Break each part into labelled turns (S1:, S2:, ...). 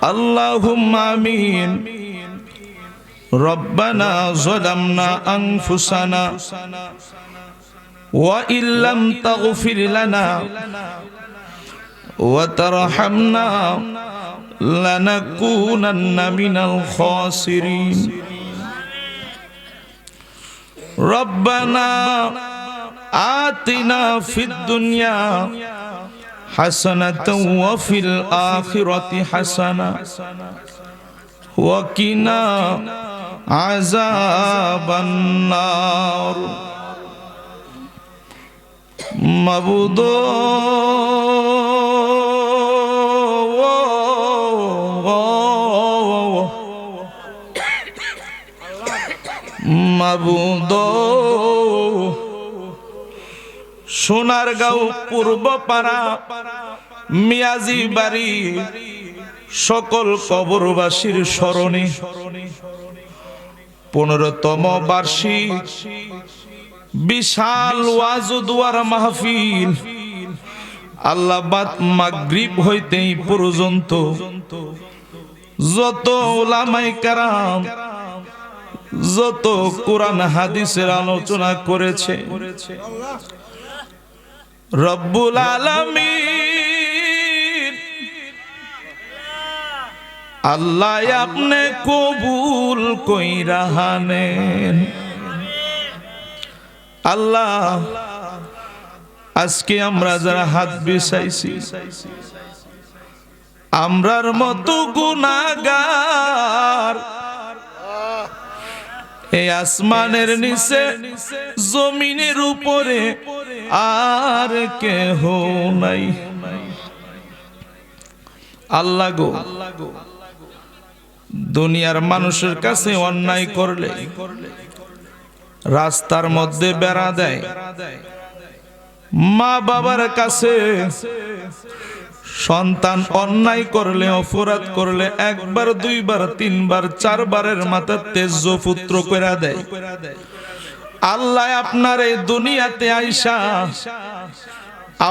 S1: اللهم آمين ربنا ظلمنا أنفسنا وإن لم تغفر لنا وترحمنا لنكونن من الخاسرين ربنا آتنا في الدنيا حسنة وفي الآخرة حسنة وقنا عذاب النار. مبدو مبدو সোনারগাঁও পূর্ব পাড়া মিয়াজি বাড়ি, সকল কবরবাসীর স্মরণে। পনেরোতম বার্ষিক বিশাল ওয়াজুদুয়ার মাহফিল। আল্লাহবাদ মাগরিব হইতেই পর্যন্ত যত ওলামাই কারাম, যত কোরআন হাদিসের আলোচনা করেছে রব্বুল আলামিন। আল্লাহ আপনি কবুল কইরা হানেন। আল্লাহ, আজকে আমরা যারা হাত বিছাইছি, আমরার মতো গুনাগার এই আসমানের নিচে, জমিনের উপরে আর কেহ নাই। আল্লাহ গো, দুনিয়ার মানুষের কাছে অন্যায় করলে, রাস্তার মধ্যে বেড়া দেয়। মা বাবার কাছে সন্তান অন্যায় করলে, অপরাধ করলে, একবার, দুইবার, তিনবার, চারবারের মাথা তেজ পুত্র করে দেয়। আল্লাহ আপনার এই দুনিয়াতে আইসা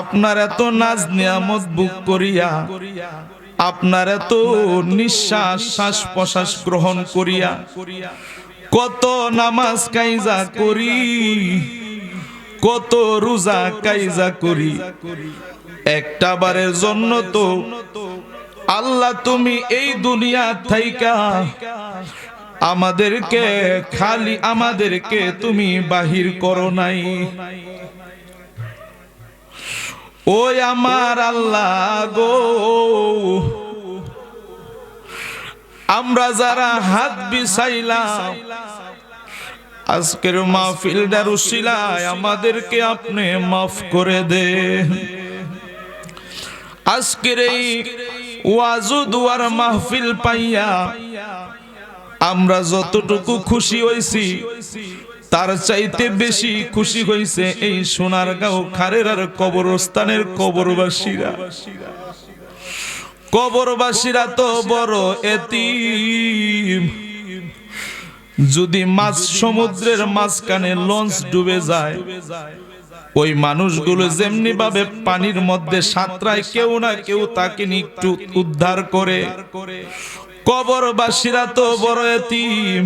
S1: আপনার এত নাজ নিয়ামত বুক করিয়া, আপনার এত নিঃশ্বাস শ্বাস প্রশ্বাস গ্রহণ করিয়া কত নামাজ কাইজা করি, কত রোজা কাইজা করি। একটা বারের জন্য তো আল্লাহ তুমি এই দুনিয়া থাইকা আমাদেরকে খালি আমাদেরকে তুমি বাহির করো নাই। ওই আমার আল্লাহ গো। আমরা যারা হাত বিছাইলাম, আজকের মাহফিলটার উশিলায় আমাদেরকে আপনি মাফ করে দে আজকের এই ওয়াজু দুয়ার মাহফিল পাইয়া আমরা যতটুকু খুশি হইছি তার চাইতে বেশি খুশি হইছে এই সোনার সোনারগাঁও খারের আর কবরস্থানের কবরবাসীরা। কবরবাসীরা তো বড় এতি যদি মাছ সমুদ্রের মাঝখানে লঞ্চ ডুবে যায়, ওই মানুষগুলো যেমনি ভাবে পানির মধ্যে সাঁতরায়, কেউ না কেউ তাকে একটু উদ্ধার করে। কবরবাসীরা তো বড় এতিম।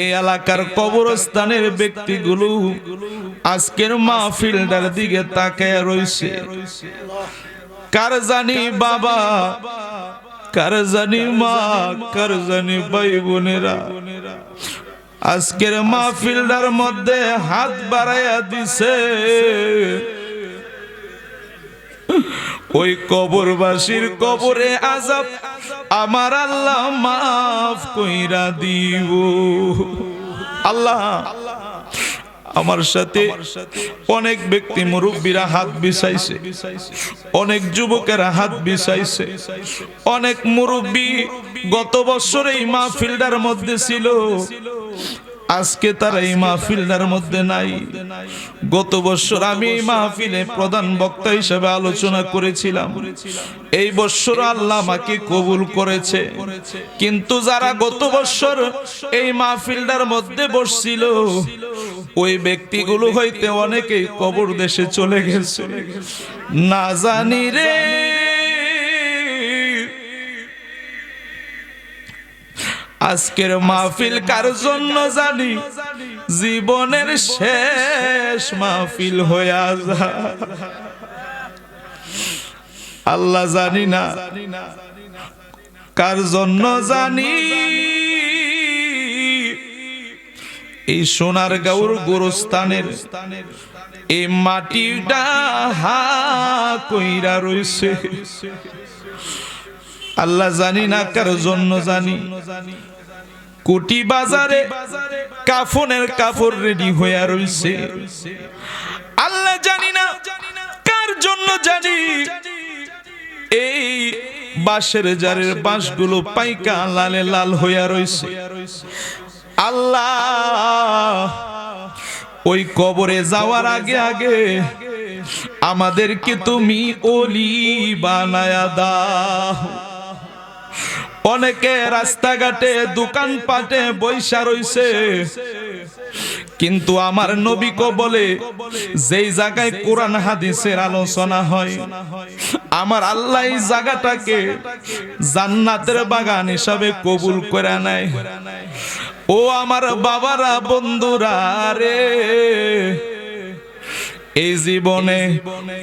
S1: এই এলাকার কবরস্থানের ব্যক্তিগুলো আজকের মাহফিলটার দিকে তাকায় রইছে। কার জানি বাবা, কার জানি মা, কার জানি ভাই বোনেরা। আজকের মাহফিলটার মধ্যে হাত বাড়াইয়া দিছে। ওই কবরবাসীর কবরে আজাব আমার আল্লাহ মাফ কইরা দিব আল্লাহ, আমার সাথে অনেক ব্যক্তি মুরব্বীরা হাত বিছাইছে, অনেক যুবকেরা হাত বিছাইছে, অনেক মুরব্বী গত বছর এই মাহফিলটার মধ্যে ছিল। আজকে তারা এই মাহফিলটার মধ্যে নাই। গত বছর আমি এই মাহফিলে প্রধান বক্তা হিসেবে আলোচনা করেছিলাম। এই বছর আল্লাহ আমাকে কবুল করেছে। কিন্তু যারা গত বছর এই মাহফিলটার মধ্যে বসছিল, ওই ব্যক্তিগুলো হইতে অনেকেই কবর দেশে চলে গেছে। না জানি রে আজকের মাহফিল কার জন্য জানি? জীবনের শেষ মাহফিল হইয়া যা আল্লাহ জানি না। কার জন্য জানি? এই সোনার গাউর গোরস্থানের এই মাটিটা হা কইরা রইছে। আল্লাহ জানি না কার জন্য জানি। কোটি বাজারে কাফনের কাপড় রেডি হইয়া রইছে। আল্লাহ জানি না কার জন্য জানি এই বাঁশের জারের বাঁশগুলো পাইকা লালে লাল হইয়া রইছে। আল্লাহ, ওই কবরে যাওয়ার আগে আগে আমাদেরকে তুমি অলি বানায়া দাও। অনেকে রাস্তাঘাটে, দোকান পাটে বৈশা রইছে। কিন্তু আমার নবীকে বলে, যেই জায়গায় কোরআন হাদিসের আলোচনা হয়, আমার আল্লাহ এই জায়গাটাকে জান্নাতের বাগান হিসাবে কবুল করে নেয়। ও আমার বাবারা, বন্ধুরা রে, এই জীবনে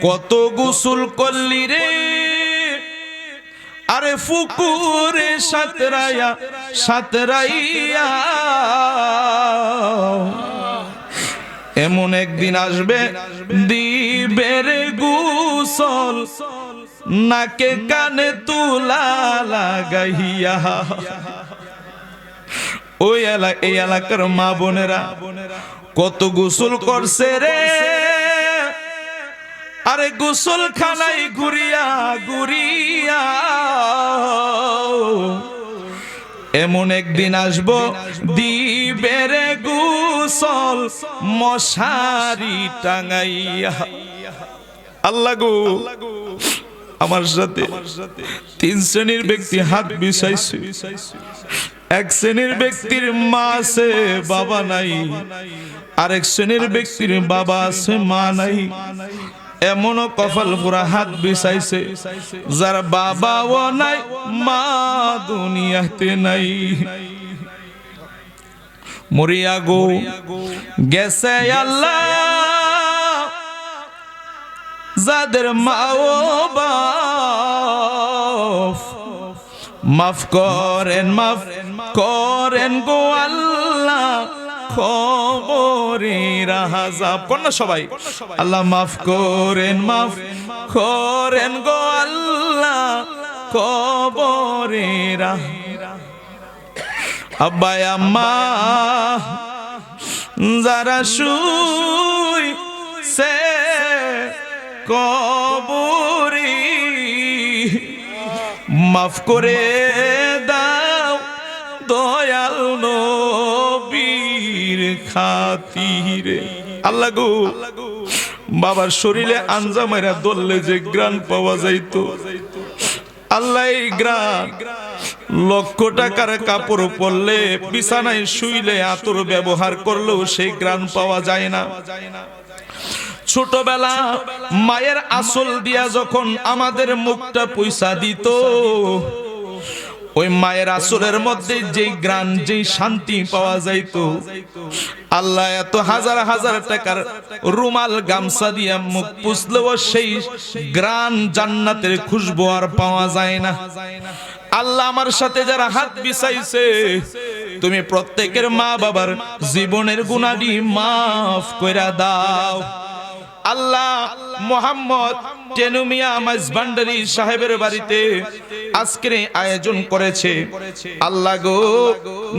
S1: কত গোসল করলি রে? আরে ফুকুরে সাতরাইয়া সাতরাইয়া। এমন একদিন আসবে দিবের গুসল নাকে কানে তুলা লাগাইয়া। ওই এলাকা এই এলাকার মা বোনেরা কত গোসল করছে রে। আরে গোসল খানাই ঘুরিয়া ঘুরিয়া। এমন একদিন আসব দিবের গুসল মশারি টাঙাইয়া। আল্লাহ গো, আমার সাথে তিন শ্রেণির ব্যক্তি হাত বিছাইছে এক শ্রেণির ব্যক্তির মা আছে, বাবা নাই। আরেক শ্রেণির ব্যক্তির বাবা আছে, মা নাই। এমনও কপাল পুরা হাত বিছাইছে যার বাবাও নাই, মা দুনিয়াতে নাই। মরিয়া গো, গেছে আল্লাহ, যাদের মা ও বাপ। মাফ করেন মাফ করেন গো আল্লাহ খবরে রাহাজাব কন্যা সবাই? আল্লাহ মাফ করেন মাফ করেন গো আল্লাহ কবরে রাহ আব্বাই, আম্মা, যারা শুই সে কবরি মাফ করে আল্লাহ গো, বাবার শরীরে আঞ্জা মারা দললে যে গ্রান পাওয়া যাইতো। আল্লাহ গ্রান লক্ষ টাকার কাপড় পরলে, বিছানায় শুইলে আতর ব্যবহার করলেও সেই গ্রান পাওয়া যায় না। ছোটবেলা মায়ের আসল দিয়া যখন আমাদের মুখটা পয়সা দিত, ওই মায়ের আসলের মধ্যে যেই গ্রান যেই শান্তি পাওয়া যাইত আল্লাহ এত হাজার হাজার টাকার রুমাল, গামছা দিয়ে মুখ পুষলেও সেই গ্রান জান্নাতের খুশবু আর পাওয়া যায় না। আল্লাহ আমার সাথে যারা হাত বিছাইছে তুমি প্রত্যেকের মা বাবার জীবনের গুণাডি মাফ কইরা দাও। আল্লাহ মোহাম্মদ টেনুমিয়া মাইজভান্ডারি সাহেবের বাড়িতে আজকের আয়োজন করেছে। আল্লাহ গো,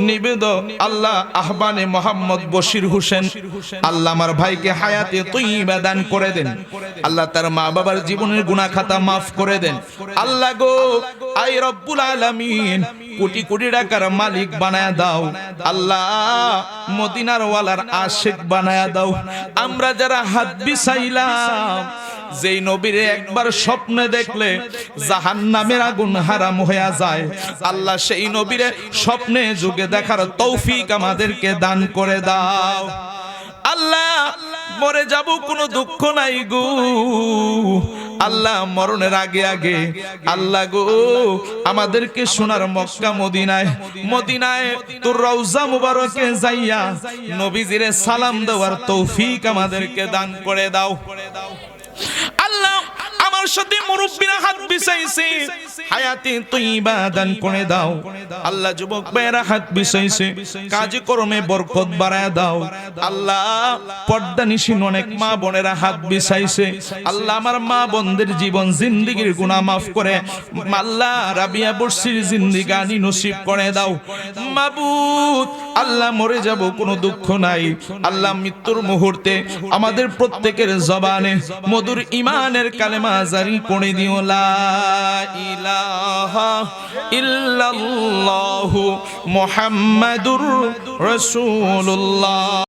S1: নিবেদ আল্লাহ আহবানে মোহাম্মদ বশির হোসেন। আল্লাহ আমার ভাইকে হায়াতে তৈবা দান করে দেন। আল্লাহ তার মা বাবার জীবনের গুনাহ খাতা মাফ করে দেন। আল্লাহ গো, আই রব্বুল আলামিন কোটি কোটি টাকার মালিক বানায় দাও। আল্লাহ মদিনার ওয়ালার আশিক বানায়া দাও। আমরা যারা হাত বিছাইলাম, যেই নবীরে একবার স্বপ্নে দেখলে জাহান নামের আগুন হারাম হয়ে যায়। আল্লাহ সেই নবীরে স্বপ্নে যুগে দেখার তৌফিক আমাদেরকে দান করে দাও। আল্লাহ মরে যাব, কোনো দুঃখ নাই গো। আল্লাহ মরণের আগে আগে, আল্লাহ গো, আমাদেরকে সোনার মক্কা মদিনায় মদিনায় তোর রওজা মুবারকে যাইয়া নবীজিরে সালাম দেওয়ার তৌফিক আমাদেরকে দান করে দাও। সাথে মুরব্বীরা হাত বিছাইছে হায়াতে তৈবা দান করে দাও। আল্লাহ যুবক ভাইয়েরা হাত বিছাইছে কাজে কর্মে বরকত বাড়ায় দাও। আল্লাহ পর্দা নিশিন অনেক মা বোনেরা হাত বিছাইছে আল্লাহ আমার মা বোনদের জীবন জিন্দিগির গুনাহ মাফ করে। আল্লাহ রাবিয়া বর্ষির জিন্দিগানি নসিব করে দাও। মাবুদ আল্লাহ মরে যাব, কোনো দুঃখ নাই। আল্লাহ মৃত্যুর মুহূর্তে আমাদের প্রত্যেকের জবানে মধুর ইমানের কালেমা জারি করে দিও। লা ইলাহা রাসূলুল্লাহ।